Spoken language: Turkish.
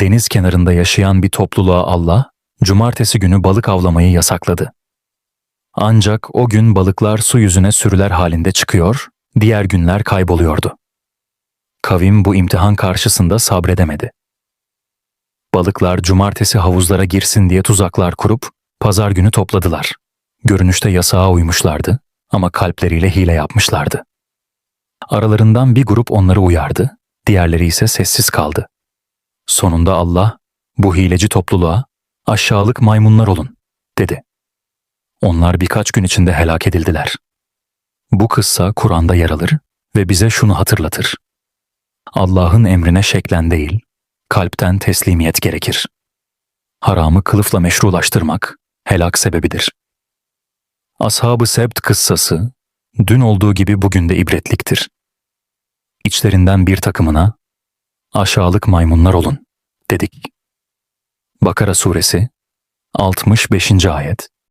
Deniz kenarında yaşayan bir topluluğa Allah, cumartesi günü balık avlamayı yasakladı. Ancak o gün balıklar su yüzüne sürüler halinde çıkıyor, diğer günler kayboluyordu. Kavim bu imtihan karşısında sabredemedi. Balıklar cumartesi havuzlara girsin diye tuzaklar kurup pazar günü topladılar. Görünüşte yasağa uymuşlardı ama kalpleriyle hile yapmışlardı. Aralarından bir grup onları uyardı, diğerleri ise sessiz kaldı. Sonunda Allah, bu hileci topluluğa aşağılık maymunlar olun, dedi. Onlar birkaç gün içinde helak edildiler. Bu kıssa Kur'an'da yer alır ve bize şunu hatırlatır. Allah'ın emrine şeklen değil, kalpten teslimiyet gerekir. Haramı kılıfla meşrulaştırmak helak sebebidir. Ashab-ı Sebt kıssası, dün olduğu gibi bugün de ibretliktir. İçlerinden bir takımına, aşağılık maymunlar olun, dedik. Bakara Suresi 65. Ayet